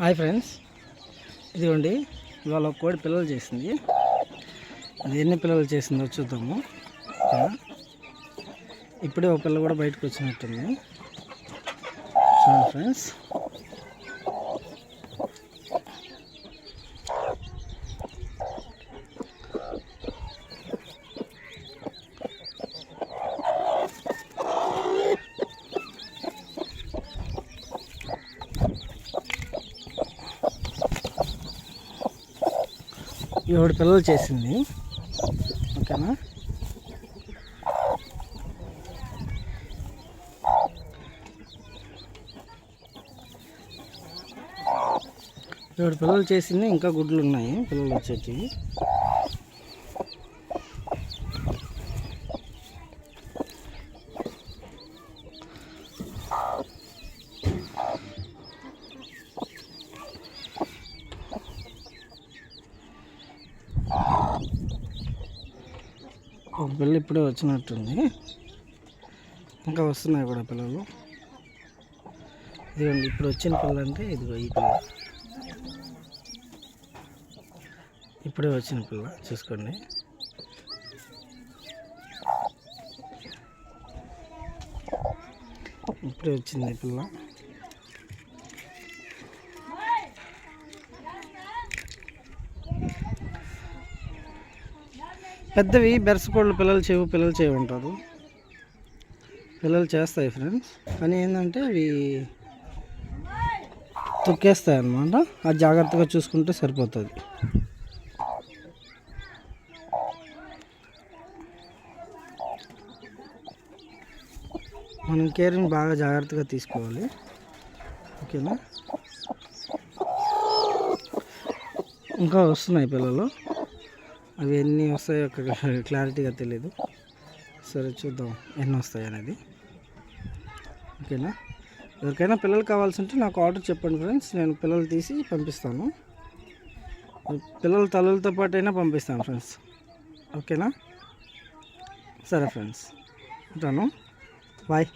Hi friends. ఇదిగోండి ఇవాళ ఒక కోడి పిల్లలు చేసింది. అది ఎన్ని పిల్లలు చేసిందో చూద్దాము. ఇప్పుడే ఒక పిల్ల కూడా బయటకు వచ్చినట్టుంది. చూడండి ఫ్రెండ్స్. ఏడు పిల్లలు చేసింది. ఓకేనా? ఏడు పిల్లలు చేసింది ఇంకా గుడ్లు ఉన్నాయి పిల్లలు వచ్చేటివి. ఒక పిల్ల ఇప్పుడే వచ్చినట్టుంది. ఇంకా వస్తున్నాయి కూడా పిల్లలు. ఇదిగోండి ఇప్పుడు వచ్చిన పిల్ల అంటే ఇదిగో ఈ పిల్ల. ఇప్పుడే వచ్చిన పిల్ల చూసుకోండి. ఇప్పుడే వచ్చింది పిల్ల. పెద్దవి బెరసకోళ్ళు పిల్లలు చేవు పిల్లలు చేవు ఉంటారు పిల్లలు చేస్తాయి ఫ్రెండ్స్. కానీ ఏంటంటే అవి తొక్కేస్తాయి అన్నమాట. అది జాగ్రత్తగా చూసుకుంటే సరిపోతుంది. మనం కేర్ని బాగా జాగ్రత్తగా తీసుకోవాలి. ఓకేనా? ఇంకా వస్తున్నాయి పిల్లలు. అవి ఎన్ని వస్తాయో క్లారిటీగా తెలియదు సరే చూద్దాం ఎన్ని వస్తాయి అనేది. ఓకేనా? ఎవరికైనా పిల్లలు కావాల్సి ఉంటే నాకు ఆర్డర్ చెప్పండి ఫ్రెండ్స్. నేను పిల్లలు తీసి పంపిస్తాను. పిల్లల తలలతో పాటు అయినా పంపిస్తాను ఫ్రెండ్స్. ఓకేనా? సరే ఫ్రెండ్స్. ఉంటాను. బాయ్.